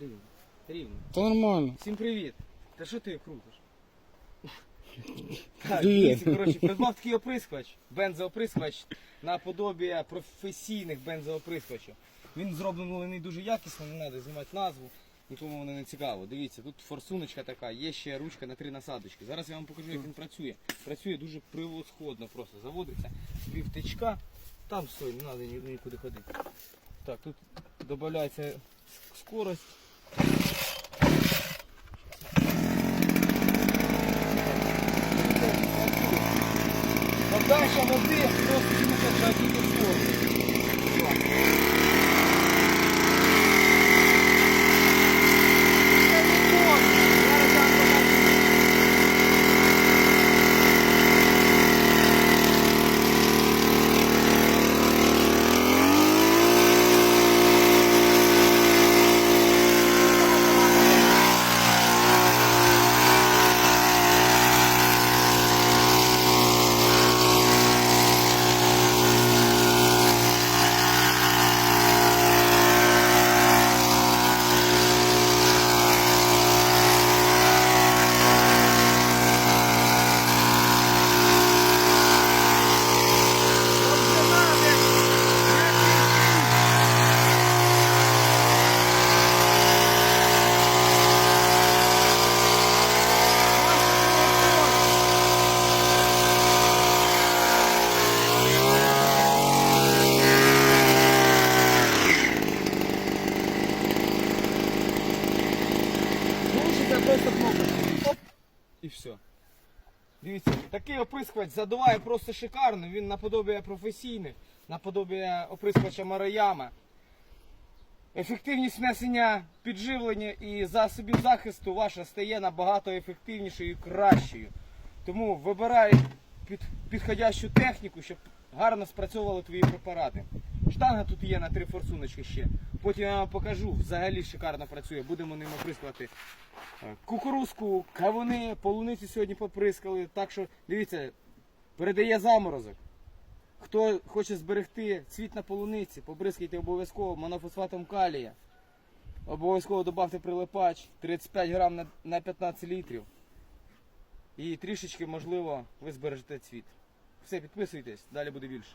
Рівно. Рівно. Та нормально. Всім привіт. Та що ти крутиш? Так, Привіт. дивіться, коротше, придбав такий оприскувач, бензооприскувач наподобія професійних бензооприскувачів. Він зроблений дуже якісно, не треба знімати назву, нікому воно не цікаво. Дивіться, тут форсуночка така, є ще ручка на три насадочки. Зараз я вам покажу, як він працює. Працює дуже превосходно просто. Заводиться півтичка. Там стой, не треба нікуди ходити. Так, тут додається скорость. Подача води просто тільки скорость. Глушиться просто кнопочку. Оп. І все. Дивіться, такий оприскувач задуває просто шикарно. Він наподобає професійних, наподобає оприскувача Мараяма. Ефективність внесення підживлення і засобів захисту ваша стає набагато ефективнішою і кращою. Тому вибирай під, підходящу техніку, щоб гарно спрацьовували твої препарати. Штанга тут є на три форсуночки ще. Потім я вам покажу, взагалі шикарно працює. Будемо ним оприскувати е, кукурузку, кавуни, полуниці сьогодні поприскали. Так що дивіться, передає заморозок. Хто хоче зберегти цвіт на полуниці, побризкайте обов'язково монофосфатом калія. Обов'язково додавте прилипач 35 грам на, на 15 літрів. І трішечки, можливо, ви збережете цвіт. Все, підписуйтесь, далі буде більше.